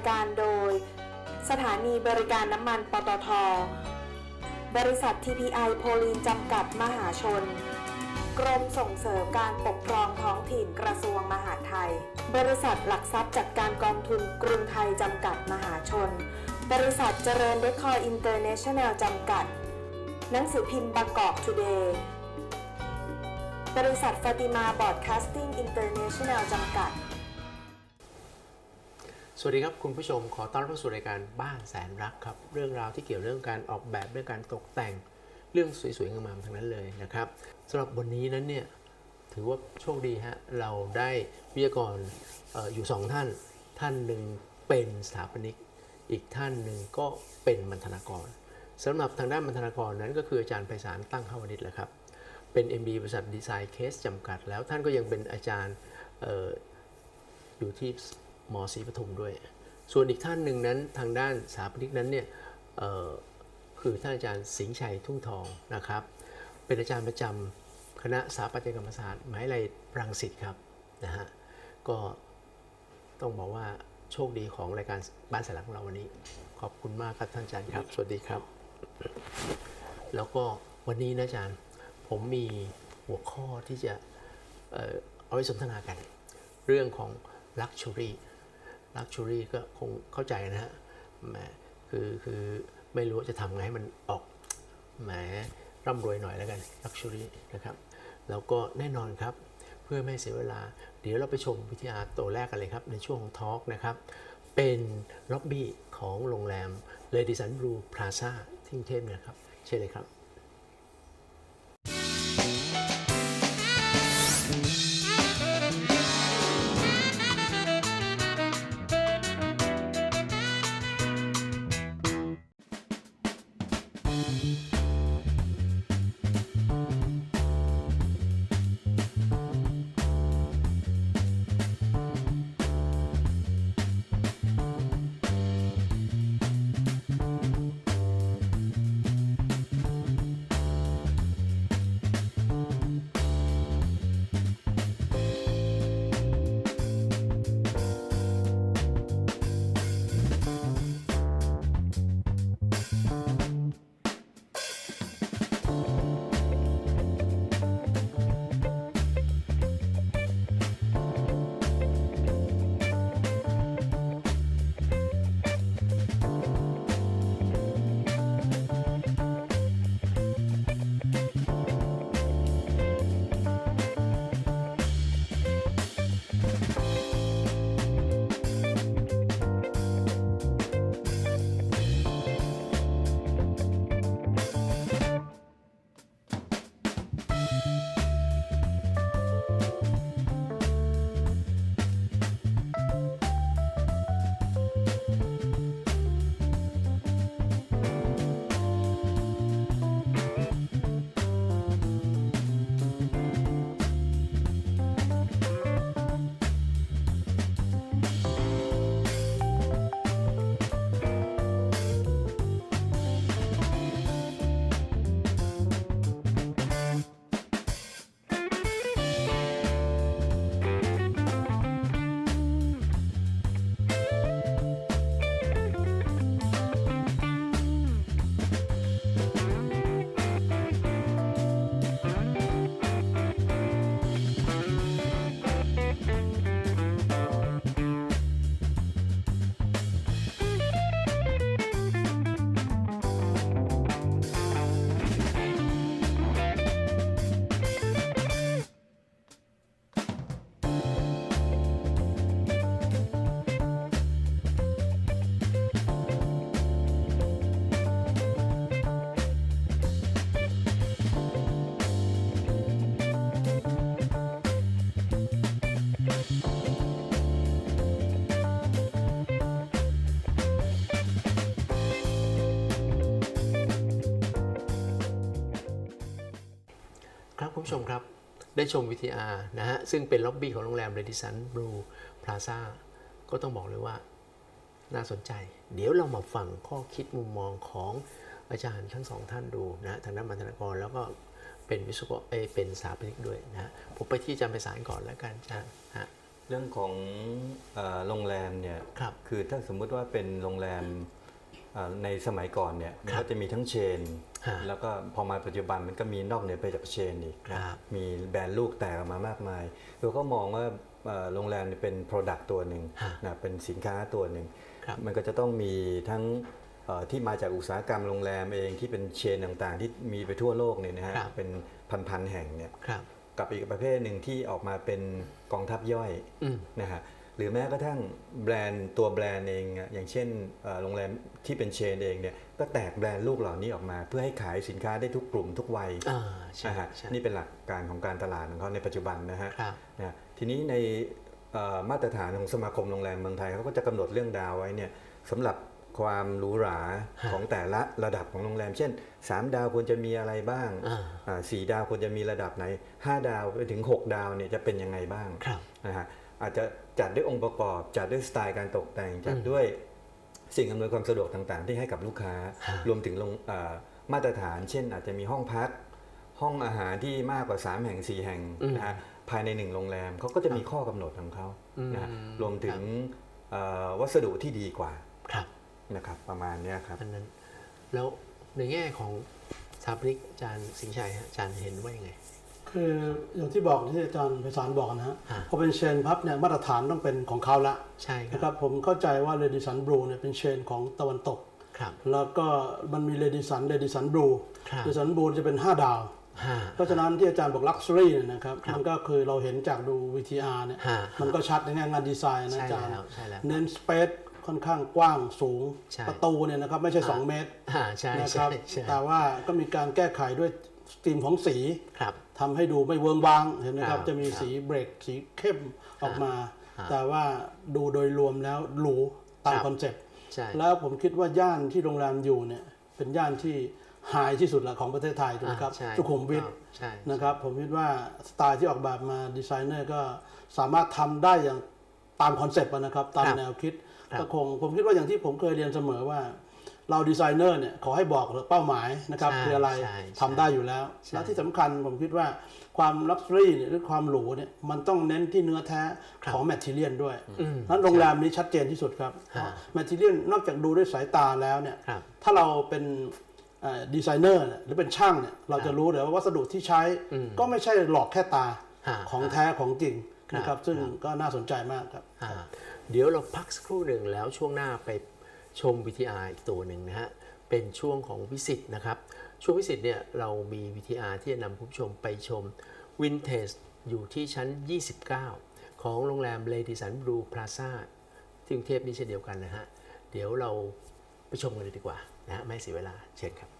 ายการโดย สถานีบริการน้ำมันปตท บริษัท TPI โพลีนจำกัดมหาชน กรมส่งเสริมการปกครองท้องถิ่นกระทรวงมหาดไทย บริษัทหลักทรัพย์จัดการกองทุนกรุงไทยจำกัดมหาชน บริษัทเจริญเดคอร์อินเตอร์เนชั่นแนลจำกัด หนังสือพิมพ์บางกอกทูเดย์บริษัทฟาติมาบอร์ดคาสติ้งอินเตอร์เนชั่นแนลจำกัด สวัสดีครับคุณผู้ชมขอต้อนรับเข้าสู่รายการบ้านแสนรักครับ เรื่องราวที่เกี่ยวเรื่องการออกแบบเรื่องการตกแต่งเรื่องสวยๆงามๆทั้งนั้นเลยนะครับสำหรับวันนี้นั้นเนี่ยถือว่าโชคดีฮะเราได้วิทยากรอออยู่สองท่าน ท่านหนึ่งเป็นสถาปนิก อีกท่านหนึ่งก็เป็นบรรณากรสำหรับทางด้านบรรณากรนั้นก็คืออาจารย์ไพศาลตั้งขาวนิชแหละครับเป็น MB บริษัทดีไซน์เคสจำกัด แล้วท่านก็ยังเป็นอาจารย์ออยู่ที่ มศรีปทุมด้วย ส่วนอีกท่านหนึ่งนั้นทางด้านสถาปนิกนั้นเนี่ยเอ่อคือท่านอาจารย์สิงห์ชัยทุ่งทองนะครับ เป็นอาจารย์ประจำคณะสถาปัตยกรรมศาสตร์มหาวิทยาลัยรังสิตครับนะฮะก็ต้องบอกว่าโชคดีของรายการบ้านสลักของเราวันนี้ ขอบคุณมากครับท่านอาจารย์ครับ สวัสดีครับ แล้วก็วันนี้นะอาจารย์ผมมีหัวข้อที่จะเอ่อเอาไว้สนทนากัน เรื่องของ Luxury Luxury ก็คงเข้าใจนะฮะแหมคือคือไม่รู้จะทำไงให้มันออกแหมร่ำรวยหน่อยแล้วกัน Luxury นะครับ แล้วก็แน่นอนครับ เพื่อไม่เสียเวลา เดี๋ยวเราไปชมวิทยาตัวแรกกันเลยครับ ในช่วงของทอล์กนะครับ เป็นล็อบบี้ของโรงแรม Lady Sun Blue Plaza ที่กรุงเทพนะครับ เชิญเลยครับ ผู้ชมครับได้ชม VTR นะฮะซึ่งเป็นล็อบบี้ของโรงแรม Radisson Blue Plaza ก็ต้องบอกเลยว่าน่าสนใจ เดี๋ยวเรามาฟังข้อคิดมุมมองของอาจารย์ทั้งสองท่านดูนะทางด้านบรรณาธิการแล้วก็เป็นวิศวกรเอยเป็นสถาปนิกด้วยนะฮะผมไปที่อาจารย์ไปสารก่อนแล้วกันอาจารย์ฮะเรื่องของเอ่อโรงแรมเนี่ยครับคือถ้าสมมุติว่าเป็นโรงแรมเอ่อ ในสมัยก่อนเนี่ยมันครัก็บจะมีทั้งเชนฮะแล้วก็พอมาปัจจุบันมันก็มีนอกเหนือไปจากเชนอีกนะครับมีแบรนด์ลูกแตกออกมามากมายเราก็มองว่าเอ่อโรงแรมเนี่ยเป็น Product ตัวหนึ่งฮะนะเป็นสินค้าตัวหนึ่งครับมันก็จะต้องมีทั้งเอ่อที่มาจากอุตสาหกรรมโรงแรมเองที่เป็นเชนต่างๆ ที่มีไปทั่วโลกเนี่ยนะฮะครับเป็นพันๆแห่งเนี่ยครับกับอีกประเภทหนึ่งที่ออกมาเป็นกองทัพย่อยอืมนะฮะ หรือแม้กระทั่งแบรนด์ตัวแบรนด์เองอะอย่างเช่นเอ่อโรงแรมที่เป็นเชนเองเนี่ยก็แตกแบรนด์ลูกเหล่านี้ออกมา เพื่อให้ขายสินค้าได้ทุกกลุ่มทุกวัยอ่าใช่นะฮะใช่นี่เป็นหลักการของการตลาดของเขาในปัจจุบันนะฮะครับนะทีนี้ในเอ่อมาตรฐานของสมาคมโรงแรมเมืองไทยเขาก็จะกำหนดเรื่องดาวไว้เนี่ยสำหรับความหรูหราฮะของแต่ละระดับของโรงแรม เช่น 3 ดาวควรจะมีอะไรบ้างอ่าอ่าสี่ดาวควรจะมีระดับไหน 5 ดาวไปถึง 6 ดาวเนี่ยจะเป็นยังไงบ้างครับนะฮะ อาจจะจัดด้วยองค์ประกอบ จัดด้วยสไตล์การตกแต่ง จัดอืมด้วยสิ่งอำนวยความสะดวกต่างๆ ที่ให้กับลูกค้าฮะรวมถึงลงเอ่อมาตรฐาน เช่น อาจจะมีห้องพัก ห้องอาหารที่มากกว่า 3 แห่ง 4 แห่งอืมนะฮะภายในหนึ่งโรงแรมเขาก็จะมีข้อกำหนดของเขาอืมนะฮะครับรวมถึงเอ่อวัสดุที่ดีกว่าครับนะครับ ประมาณเนี้ยครับอันนั้นแล้วในแง่ของสถาปนิกอาจารย์สิงห์ชัยฮะอาจารย์เห็นว่ายังไง คืออย่างที่บอกที่อาจารย์ไพศาลบอกนะฮะฮะพอเป็นเชนพับเนี่ยมาตรฐานต้องเป็นของเขาละใช่คนะครัรับบผมเข้าใจว่าเลดิสันบลูเนี่ยเป็นเชนของตะวันตก ครับ แล้วก็มันมีเลดิสันเลดิสันบลูครับเลดิสันบลูจะเป็น 5 ดาว ห้า เพราะฉะนั้นที่อาจารย์บอกลักซ์รี่เนี่ยนะครับครับมันก็คือเราเห็นจากดู VTR เนี่ยฮะมันก็ชัดในแง่งานดีไซน์นะใช่อาจารย์แล้วใช่แล้วเน้นสเปซค่อนข้างกว้างสูง ใช่ ประตูเนี่ยนะครับไม่ใช่ 2 เมตรอ่าใช่นะคใช่รับใช่ แต่ว่าก็มีการแก้ไขด้วย สตรีมของสีครับ ทำให้ดูไม่เวิงวางเห็นไหมคครัรับบจะมีครับสีเบรกสีเข้มออกมา ฮะแต่ว่าดูโดยรวมแล้วหรูตามครับ คอนเซ็ปต์ใช่แล้วผมคิดว่าย่านที่โรงแรมอยู่เนี่ยเป็นย่านที่ไฮที่สุดละของประเทศไทยถูกไหมครับอ่าใช่สุขุมวิทใช่ นะครับผมคิดว่าสไตล์ที่ออกแบบมาดีไซเนอร์ก็สามารถทำได้อย่างตามคอนเซ็ปต์อะนะครับ ตามครับแนวคิดครับก็คงผมคิดว่าอย่างที่ผมเคยเรียนเสมอว่า เราดีไซเนอร์เนี่ยขอให้บอกเป้าหมายนะครับใช่คืออะไรใช่ทำได้อยู่แล้วใช่แล้วที่สำคัญผมคิดว่าความลักซ์รี่เนี่ยหรือความหรูเนี่ยมันต้องเน้นที่เนื้อแท้ของแมทเทียนด้วยอืมนั้นโรงแรมนี้ชัดเจนที่สุดครับฮะแมทเทียนนอกจากดูด้วยสายตาแล้วเนี่ยครับถ้าเราเป็นดีไซเนอร์เนี่ยหรือเป็นช่างเนี่ยเราจะรู้เลยว่าวัสดุที่ใช้อืมก็ไม่ใช่หลอกแค่ตาฮะของแท้ของจริงครับนะครับ ซึ่งครับก็น่าสนใจมากครับอ่าเดี๋ยวเราพักสักครู่หนึ่งแล้วช่วงหน้าไป ชม VTR อีกตัวหนึ่งนะฮะ เป็นช่วงของวิสิตนะครับ ช่วงวิสิตเนี่ยเรามี VTR ที่จะนำคุณผู้ชมไปชมวินเทจอยู่ที่ชั้น 29 ของโรงแรมเลดิสันบลูพลาซ่าที่กรุงเทพนี่เช่นเดียวกันนะฮะ เดี๋ยวเราไปชมกันเลยดีกว่านะฮะไม่เสียเวลาเชิญครับ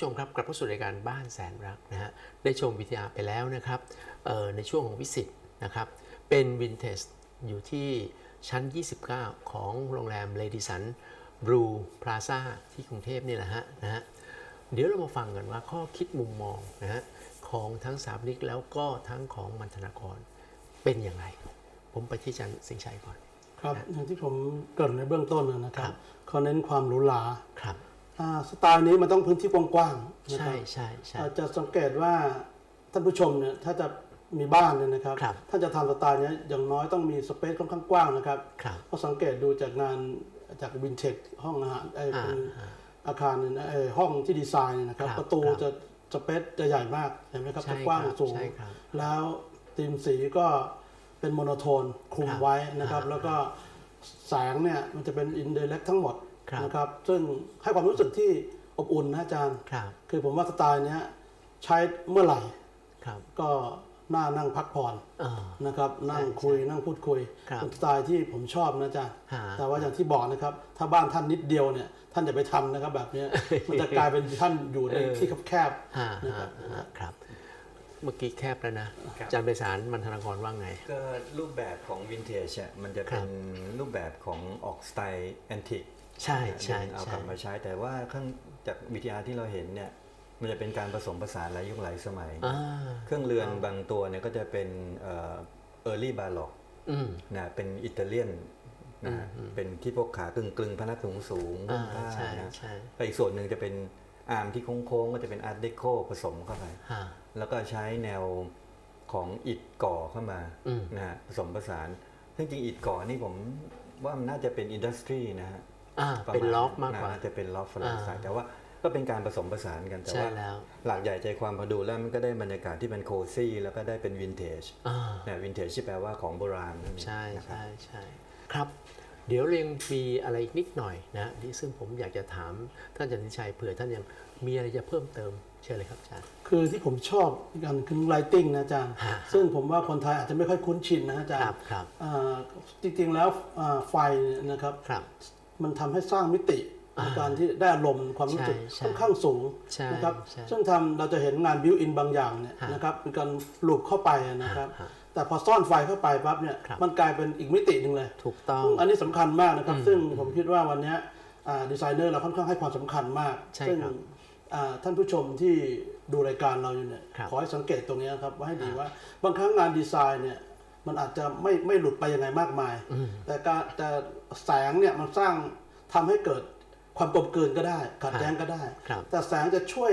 ผู้ชมครับกลับเข้าสู่รายการบ้านแสนรักนะฮะได้ชมวิทยาไปแล้วนะครับเอ่อในช่วงของวิสิตนะครับเป็นวินเทจอยู่ที่ชั้น 29 ของโรงแรมเลดิสันบรูพลาซ่าที่กรุงเทพนี่แหละฮะนะฮะเดี๋ยวเรามาฟังกันว่าข้อคิดมุมมองนะฮะของทั้งสามนิกแล้วก็ทั้งของมันธนากรเป็นอย่างไร ผมไปที่อาจันสิงห์ชัยก่อน ครับ อย่างที่ผมเกริดในเบื้องต้นนะครัครับบเขาเน้นความหรูหราครับอ่า สไตล์นี้มันต้องพื้นที่กว้างๆนะคใช่รับใช่ใช่ อาจจะสังเกตว่าท่านผู้ชมเนี่ยถ้าจะมีบ้านเนี่ยนะครับครับถ้าจะทำสไตล์เนี้ยอย่างน้อยต้องมีสเปซค่อนข้างกว้างนะครับครับก็สังเกตดูจากงานจากวินเทจห้องอาหารเอ้ยอ่าเป็นอ่าอาคารเนี่ยนะเอ่อห้องที่ดีไซน์เนี่ยนะครับ ครับประตูครับจะสเปซจะใหญ่มากเห็นไหมครับใช่จะกว้างครับสูง ใช่ครับแล้วธีมสีก็เป็นโมโนโทนคลุมครับไว้นะครับ อ่า แล้วก็แสงเนี่ยมันจะเป็นอินเดเ c กทั้งหมดครับ นะครับ ซึ่งให้ความรู้สึกที่อบอุ่นนะอาจารย์ครับคือผมว่าสไตล์เนี้ยใช้เมื่อไหร่ครับก็น่านั่งพักผ่อนอ่านะครับนั่งใช่คุยนั่งพูดคุยครับเป็นสไตล์ที่ผมชอบนะอาจารย์ฮะแต่ว่าอย่างที่บอกนะครับ ถ้าบ้านท่านนิดเดียวเนี่ย ท่านอย่าไปทำนะครับ แบบเนี้ยมันจะกลายเป็นท่านอยู่ในเออที่แคบฮะๆนะคฮะรับฮะครับ เมื่อกี้แคบแล้วนะอาจารย์ไปสารมันธนากรว่าไง ก็รูปแบบของวินเทจอะมันจะเป็นรูปแบบของออกสไตล์แอนติก ใช่ใช่เอาใช่กลับมาใช้แต่ว่าข้างจากวิทยาที่เราเห็นเนี่ยมันจะเป็นการผสมผสานหลายยุคหลายสมัยอ่าเครื่องเรือนบางตัวเนี่ยก็จะเป็นเอ่อ early baroque อืมนะเป็นอิตาเลียนนะเป็นที่พวกขากึ่งกลึงๆพนักสูงสูงๆอ่าผ้าใช่นะใช่แต่อีกส่วนหนึ่งจะเป็นอาร์มที่โค้งๆก็จะเป็นอาร์ตเดโคผสมเข้าไปฮะแล้วก็ใช้แนวของอิฐก่อเข้ามาอืมนะฮะผสมผสานซึ่งจริงอิฐก่อนี่ผมว่ามันน่าจะเป็นอินดัสทรีนะฮะ อ่าระเป็นณล็อกมากกว่า น่จะเป็นล็อกฝรั่งอ่าแต่ว่าก็เป็นการผสมผสานกันแต่ใช่ว่า แล้ว หลักใหญ่ใจความพอดูแล้วมันก็ได้บรรยากาศที่เป็นโคซี่แล้วก็ได้เป็นวินเทจอ่า นะวินเทจที่แปลว่าของโบราณนั่นเองใช่นะครับ ใช่ใช่ครับ เดี๋ยวเรียงมีอะไรอีกนิดหน่อยนะที่ซึ่งผมอยากจะถามท่านอาจันทิชัยเผื่อท่านยังมีอะไรจะเพิ่มเติมเชิญเลยครับอาจารย์ คือที่ผมชอบอีกอันคือ writing นะอาจารย์ ฮะซึ่งผมว่าคนไทยอาจจะไม่ค่อยคุ้นชินนะอาจารครัย์บครับ อ่าจริงๆแล้วอ่าไฟเนี่ยนะครับ ครับ มันทำให้สร้างมิติในการที่ได้อารมณ์ความรู้สึกใช่ใช่ค่อนข้างสูงใช่นะครับใช่ซึ่งทำเราจะเห็นงานบิวอินบางอย่างเนี่ยฮะนะครับเป็นการลูปเข้าไปนะครับฮะแต่พอซ่อนไฟเข้าไปปั๊บเนี่ยครับมันกลายเป็นอีกมิติหนึ่งเลย ถูกต้องซึ่งอันนี้สำคัญมากนะครับอืมซึ่งผมคิดว่าวันเนี้ยอ่าดีไซเนอร์เราค่อนข้างให้ความสำคัญมากใช่ซึ่งครับอ่าท่านผู้ชมที่ดูรายการเราอยู่เนี่ยครับขอให้สังเกตตรงนี้นะครับว่าให้ดีฮะว่าบางครั้งงานดีไซน์เนี่ย มันอาจจะไม่ไม่หลุดไปยังไงมากมายอืมแต่การแต่แสงเนี่ยมันสร้างทำให้เกิดความกลมกลืนก็ได้ขัดแย้งก็ได้ครับแต่แสงจะช่วย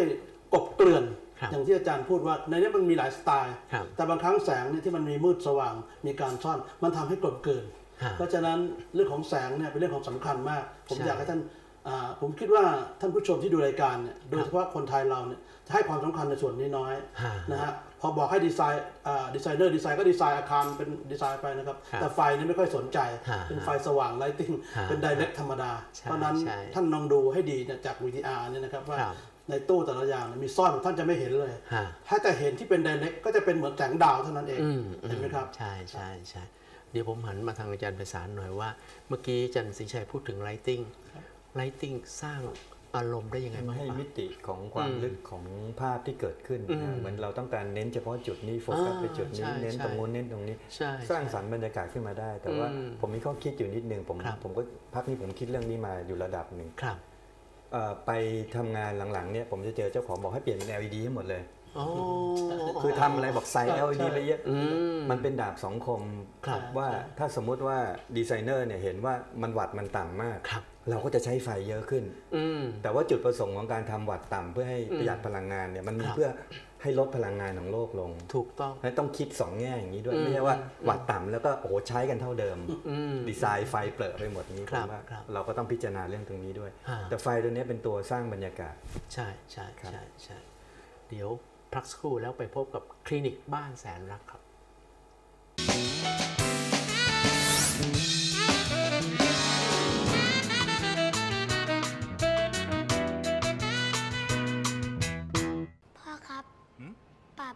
กลบเกลื่อนครับอย่างที่อาจารย์พูดว่าในนี้มันมีหลายสไตล์ครับแต่บางครั้งแสงเนี่ยที่มันมีมืดสว่าง มีการซ่อนมันทำให้กลบเกลื่อนฮะเพราะฉะนั้นเรื่องของแสงเนี่ยเป็นเรื่องของสำคัญมาก ผมใช่อยากให้ท่านอ่าผมคิดว่าท่านผู้ชมที่ดูรายการเนี่ยโดยเฉพาะคนไทยเราเนี่ยจะให้ความสำคัญในส่วนนี้น้อยฮะนะฮะ พอบอกให้ดีไซน์อ่าดีไซเนอร์ดีไซน์ก็ดีไซน์อาคารเป็นดีไซน์ไปนะครับครับแต่ไฟนี่ไม่ค่อยสนใจฮะเป็นไฟสว่างไลติ้งฮะเป็นไดเรกธรรมดาใช่เพราะฉะนั้นใช่ท่านลองดูให้ดีเนี่ยจาก VTR เนี่ยนะครับว่าครับในตู้แต่ละอย่างเนี่ยมีซ่อนท่านจะไม่เห็นเลยฮะถ้าจะเห็นที่เป็นไดเรกก็จะเป็นเหมือนแสงดาวเท่านั้นเองอืมเห็นไหมครับ ใช่ใช่ใช่เดี๋ยวผมหันมาทางอาจารย์ไพศาลหน่อยว่า เมื่อกี้อาจารย์ศรีชัยพูดถึง lighting lighting สร้าง อารมณ์ได้ยังไงบ้างให้ปะมิติของความอืมลึกของภาพที่เกิดขึ้นอืมนะเหมือนเราต้องการเน้นเฉพาะจุดนี้โฟกัสอ่าไปจุดนี้ใช่เน้นใช่ตรงนู้นเน้นตรงนี้ใช่สร้างใช่สรรค์บรรยากาศขึ้นมาได้ แต่ว่าอืมผมมีข้อคิดอยู่นิดนึงผมครับผมก็พักนี้ผมคิดเรื่องนี้มาอยู่ระดับหนึ่งครับเอ่อไปทำงานหลังๆเนี่ยผมจะเจอเจ้าของบอกให้เปลี่ยนเป็น LED ให้หมดเลยอ๋อคือทำอะไรบอกใส่ใช่ LED ไปเยอะอืมมันเป็นดาบสองคมครับว่าถ้าสมมุติว่าดีไซเนอร์เนี่ยเห็นว่ามันวัดมันต่ำมากครับ เราก็จะใช้ไฟเยอะขึ้นอืมแต่ว่าจุดประสงค์ของการทำวัดต่ำเพื่อให้อืมประหยัดพลังงานเนี่ยมันมีครับเพื่อให้ลดพลังงานของโลกลง ถูกต้องและต้องคิดสองแง่อย่างนี้ด้วยอืมไม่ใช่ว่าวัดต่ำแล้วก็โอ้โหใช้กันเท่าเดิมอืมดีไซน์ไฟเปลอะไปหมดนี้คผรับมว่าครับเราก็ต้องพิจารณาเรื่องตรงนี้ด้วยฮะแต่ไฟตัวนี้เป็นตัวสร้างบรรยากาศ ใช่ใช่ครับใช่ใช่เดี๋ยวพักสักครู่แล้วไปพบกับคลินิกบ้านแสนรักครับ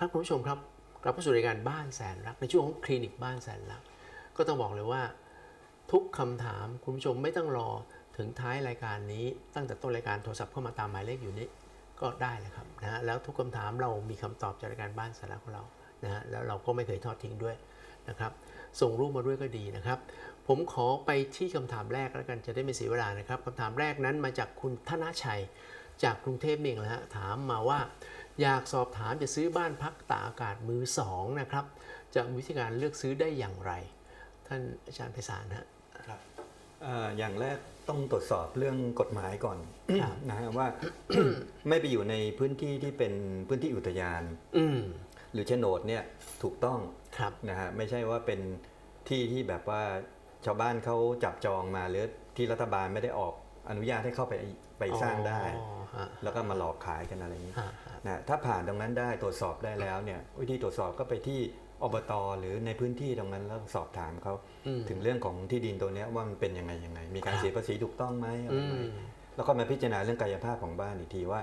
ครับคุณผู้ชมครับกลับเข้าสู่รายการบ้านแสนรักในช่วงของคลินิกบ้านแสนรัก ก็ต้องบอกเลยว่า ทุกคำถามคุณผู้ชมไม่ต้องรอถึงท้ายรายการนี้ ตั้งแต่ต้นรายการโทรศัพท์เข้ามาตามหมายเลขอยู่นี้ก็ได้เลยครับนะฮะแล้วทุกคำถามเรามีคำตอบจากรายการบ้านแสนรักของเรานะฮะแล้วเราก็ไม่เคยทอดทิ้งด้วยนะครับ ส่งรูปมาด้วยก็ดีนะครับ ผมขอไปที่คำถามแรกแล้วกันจะได้ไม่เสียเวลานะครับคำถามแรกนั้นมาจากคุณธนชัยจากกรุงเทพเองนะฮะถามมาว่า อยากสอบถามจะซื้อบ้านพักตากอากาศมือสองนะครับ จะมีวิธีการเลือกซื้อได้อย่างไร ท่านอาจารย์ไพศาลฮะเอ่ออย่างแรกต้องตรวจสอบเรื่องกฎหมายก่อนครับนะฮะว่าไม่ไปอยู่ในพื้นที่ที่เป็นพื้นที่อุทยานอืมหรือโฉนดเนี่ยถูกต้องครับนะฮะไม่ใช่ว่าเป็นที่ที่แบบว่าชาวบ้านเขาจับจองมาหรือที่รัฐบาลไม่ได้ออก อนุญาตให้เข้าไปไปสร้างได้อ๋อฮะแล้วก็มาหลอกขายกันอะไรอย่างนี้ฮะฮะนะถ้าผ่านตรงนั้นได้ตรวจสอบได้แล้วเนี่ยวิธีตรวจสอบก็ไปที่อบตหรือในพื้นที่ตรงนั้นแล้วสอบถามเขาอืมถึงเรื่องของที่ดินตัวเนี้ยว่ามันเป็นยังไงยังไง มีการครับเสียภาษีถูกต้องไหมอะไรอืไหมมแล้วก็มาพิจารณาเรื่องกายภาพของบ้านอีกทีว่า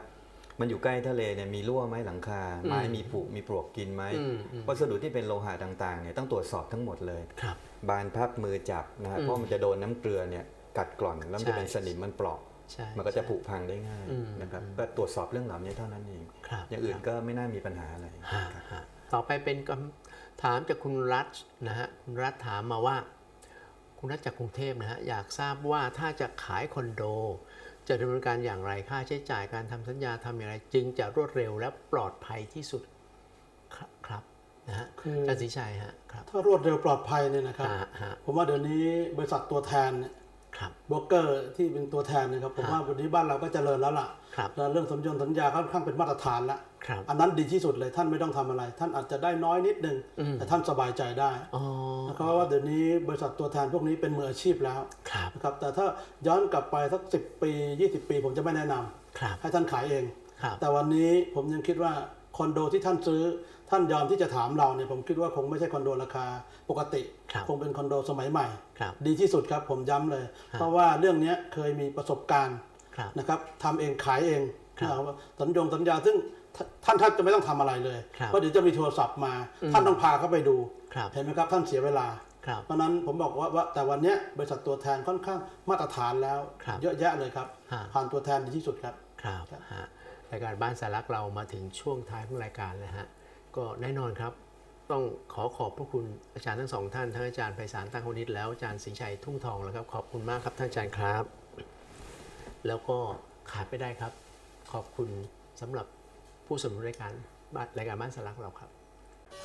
มันอยู่ใกล้ทะเลเนี่ยมีรั่วไหมหลังคา ไม้มีผุมีปลวกกินไหมอืมอืมวัสดุที่เป็นโลหะต่างๆเนี่ยต้องตรวจสอบทั้งหมดเลยครับบานพับมือจับนะฮะอืมเพราะมันจะโดนน้ำเกลือเนี่ย กัดกร่อนแล้วมันจะเป็นใช่สนิมมันเปราะใช่มันก็จะใช่ผุพังได้ง่ายอืมนะครับอืมก็ตรวจสอบเรื่องเหล่านี้เท่านั้นเองครับอย่างอื่นครับก็ไม่น่ามีปัญหาอะไรฮะครับฮะต่อไปเป็นคำถามจากคุณรัฐนะฮะคุณรัฐถามมาว่า คุณรัฐจากกรุงเทพนะฮะอยากทราบว่าถ้าจะขายคอนโด จะดำเนินการอย่างไรค่าใช้จ่ายการทำสัญญาทำอย่างไร จึงจะรวดเร็วและปลอดภัยที่สุดครับครับนะฮะคืออาจารย์ศรีชัยฮะครับถ้ารวดเร็วปลอดภัยเนี่ยนะครับฮะฮะผมว่าเดี๋ยวนี้บริษัทตัวแทนเนี่ย ครับโบรกเกอร์ที่เป็นตัวแทนนะครับผมฮะว่าวันนี้บ้านเราก็เจริญแล้วล่ะครับแล้วเรื่องสัญญาสัญญาค่อนข้างเป็นมาตรฐานแล้วครับอันนั้นดีที่สุดเลยท่านไม่ต้องทำอะไร ท่านอาจจะได้น้อยนิดนึงอืมแต่ท่านสบายใจได้อ๋อนะครับเพราะว่าเดี๋ยวนี้บริษัทตัวแทนพวกนี้เป็นมืออาชีพแล้วครับนะครับแต่ถ้าย้อนกลับไปสักสิปี 20 ปี ผมจะไม่แนะนำครับให้ท่านขายเองครับแต่วันนี้ผมยังคิดว่าคอนโดที่ท่านซื้อ ท่านยอมที่จะถามเราเนี่ยผมคิดว่าคงไม่ใช่คอนโดราคาปกติครับคงเป็นคอนโดสมัยใหม่ครับดีที่สุดครับผมย้ำเลย เพราะว่าเรื่องเนี้ยเคยมีประสบการณ์ครับนะครับทำเองขายเองครับนะครับสัญญงสัญญาซึ่งท่านท่านท่านจะไม่ต้องทำอะไรเลยครับเพราะเดี๋ยวจะมีโทรศัพท์มาอืมท่านต้องพาเขาไปดูครับเห็นไหมครับท่านเสียเวลาครับเพราะฉะนั้นผมบอกว่าว่าแต่วันเนี้ยบริษัทตัวแทนค่อนข้างมาตรฐานแล้วครับเยอะแยะเลยครับฮะผ่านตัวแทนดีที่สุดครับ ครับครับฮะรายการบ้านสารักเรามาถึงช่วงท้ายของรายการแล้วฮะ ก็แน่นอนครับ ต้องขอขอบพระคุณอาจารย์ทั้งสองท่านทั้งอาจารย์ไพศาลตั้งคณิตแล้วอาจารย์ศรีชัยทุ่งทองแล้วครับขอบคุณมากครับท่านอาจารย์ครับ แล้วก็ขาดไม่ได้ครับ ขอบคุณสำหรับผู้สนับสนุนรายการบ้านรายการบ้านสารักเราครับ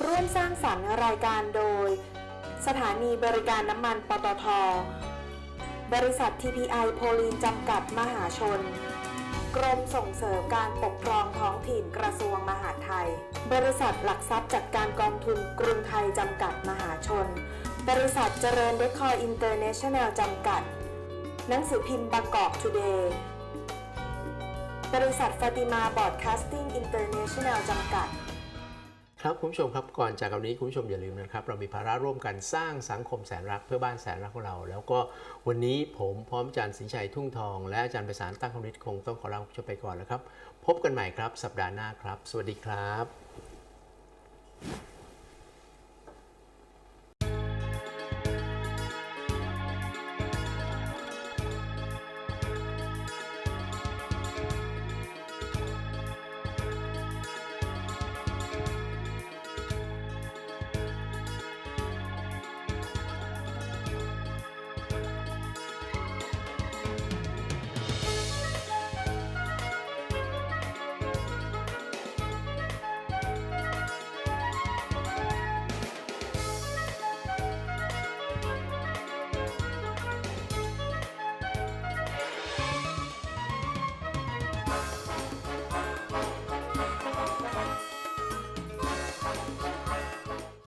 ร่วมสร้างสรรค์รายการโดย สถานีบริการน้ำมันปตท บริษัท TPI โพลีนจำกัดมหาชน กรมส่งเสริมการปกครองท้องถิ่นกระทรวงมหาดไทย บริษัทหลักทรัพย์จัดการกองทุนกรุงไทยจำกัดมหาชน บริษัทเจริญเดคคอร์อินเตอร์เนชั่นแนลจำกัด หนังสือพิมพ์บางกอกทูเดย์ บริษัทฟาติมาบอร์ดคสติ้งอินเตอร์เนชั่นแนลจำกัด ครับคุณผู้ชมครับก่อนจากกันนี้คุณผู้ชมอย่าลืมนะครับเรามีภาระร่วมกันสร้างสังคมแสนรักเพื่อบ้านแสนรักของเรา แล้วก็วันนี้ผมพร้อมอาจารย์สินชัยทุ่งทอง และอาจารย์ประสานตั้งคำนิตคงต้องขอลาคุณผู้ชมไปก่อนแล้วครับ พบกันใหม่ครับ สัปดาห์หน้าครับ สวัสดีครับ